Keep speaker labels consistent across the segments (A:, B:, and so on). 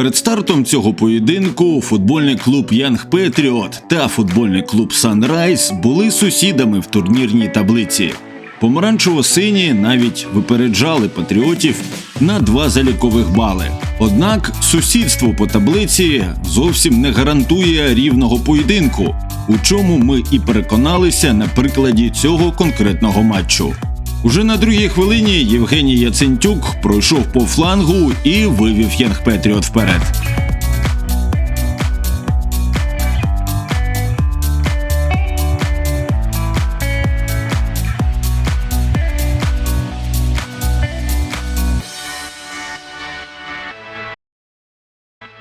A: Перед стартом цього поєдинку футбольний клуб Янг Петріот та футбольний клуб Санрайз були сусідами в турнірній таблиці. Помаранчево-сині навіть випереджали патріотів на два залікових бали. Однак сусідство по таблиці зовсім не гарантує рівного поєдинку, у чому ми і переконалися на прикладі цього конкретного матчу. Уже на другій хвилині Євгеній Яцентюк пройшов по флангу і вивів Янг Петріот вперед.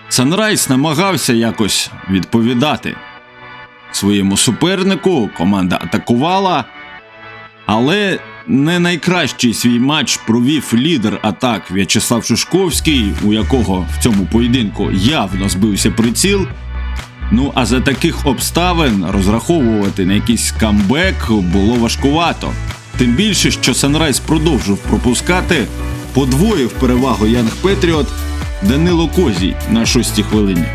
A: Санрайз намагався якось відповідати своєму супернику. Команда атакувала, але не найкращий свій матч провів лідер атак В'ячеслав Шушковський, у якого в цьому поєдинку явно збився приціл. Ну а за таких обставин розраховувати на якийсь камбек було важкувато. Тим більше, що Санрайз продовжив пропускати, подвоїв перевагу Янг Петріот Данило Козій на шостій хвилині.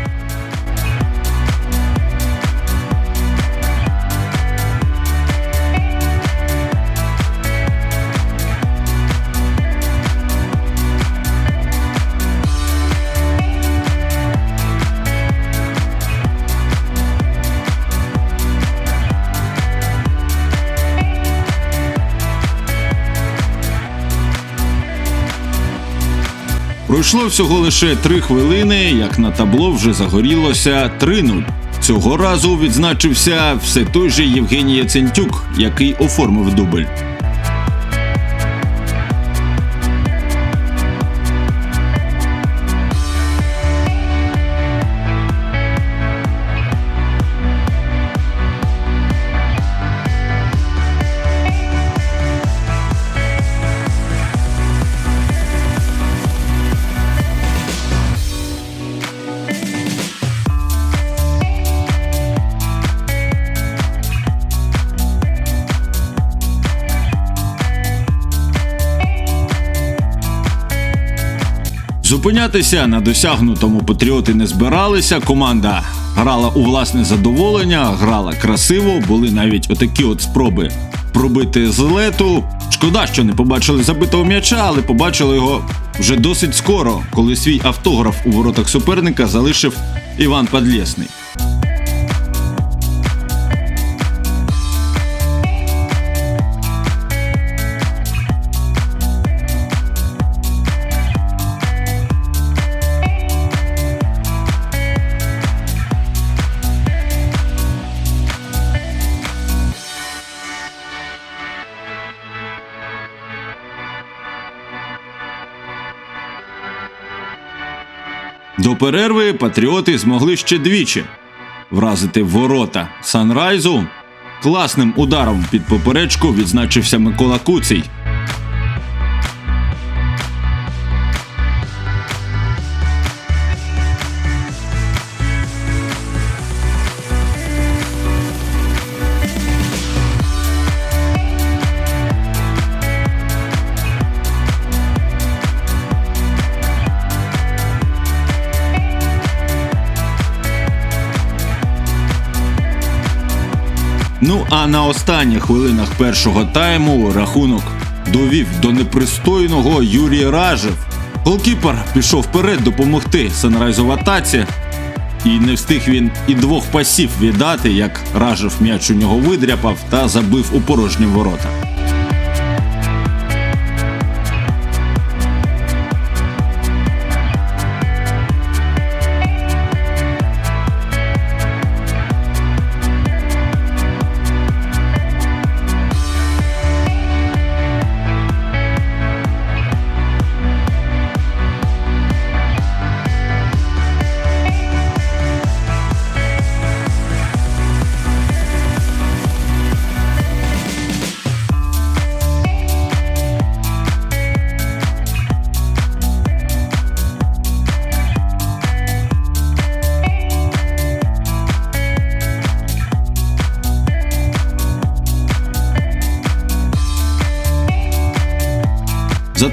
A: Пройшло всього лише три хвилини, як на табло вже загорілося 3-0. Цього разу відзначився все той же Євгеній Яцентюк, який оформив дубль. Зупинятися на досягнутому патріоти не збиралися. Команда грала у власне задоволення, грала красиво. Були навіть отакі от спроби пробити з лету. Шкода, що не побачили забитого м'яча, але побачили його вже досить скоро, коли свій автограф у воротах суперника залишив Іван Падлєсний. До перерви патріоти змогли ще двічі вразити ворота Санрайзу. Класним ударом під поперечку відзначився Микола Куцій. Ну а на останніх хвилинах першого тайму рахунок довів до непристойного Юрій Ражев. Голкіпер пішов вперед допомогти Санрайзу в атаці. І не встиг він і двох пасів віддати, як Ражев м'яч у нього видряпав та забив у порожні ворота.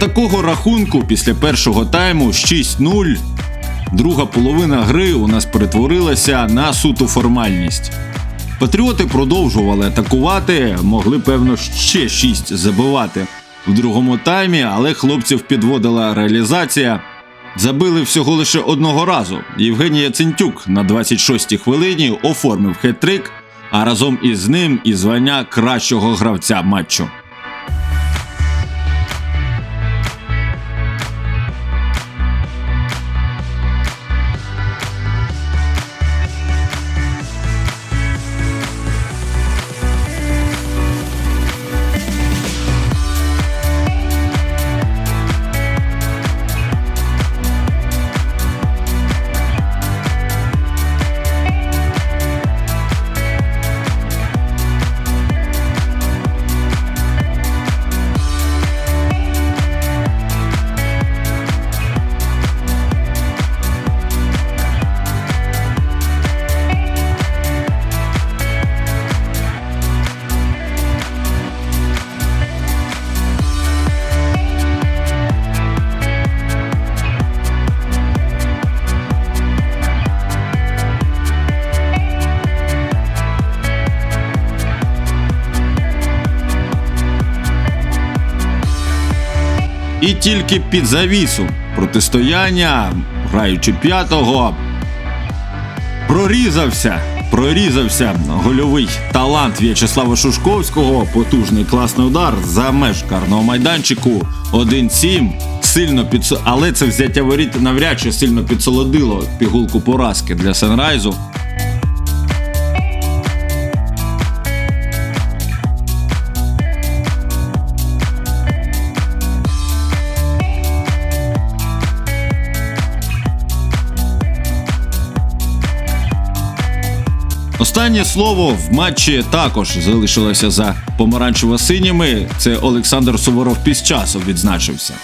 A: Такого рахунку після першого тайму 6-0 друга половина гри у нас перетворилася на суту формальність. Патріоти продовжували атакувати, могли, певно, ще шість забивати в другому таймі, але хлопців підводила реалізація. Забили всього лише одного разу. Євгеній Яцентюк на 26-й хвилині оформив хет-трик, а разом із ним і звання кращого гравця матчу. І тільки під завісу протистояння, граючи п'ятого, прорізався. Прорізався гольовий талант В'ячеслава Шушковського. Потужний класний удар за меж карного майданчику. 1-7. Сильно підсо... Але це взяття воріт навряд чи сильно підсолодило пігулку поразки для Сенрайзу. Останнє слово в матчі також залишилося за помаранчево-синіми. Це Олександр Суворов Пісчасов відзначився.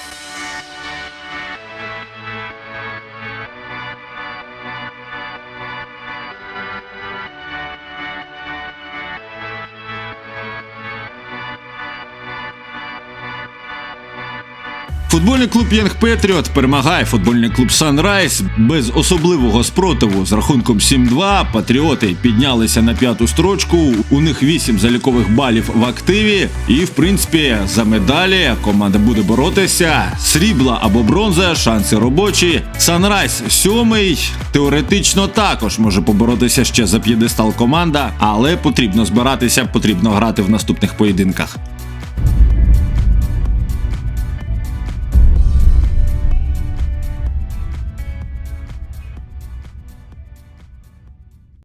A: Футбольний клуб Янг Петріот перемагає футбольний клуб Санрайз без особливого спротиву з рахунком 7-2. Патріоти піднялися на п'яту строчку. У них 8 залікових балів в активі. І, в принципі, за медалі команда буде боротися. Срібла або бронза, шанси робочі. Санрайз сьомий. Теоретично також може поборотися ще за п'єдестал команда, але потрібно збиратися, потрібно грати в наступних поєдинках.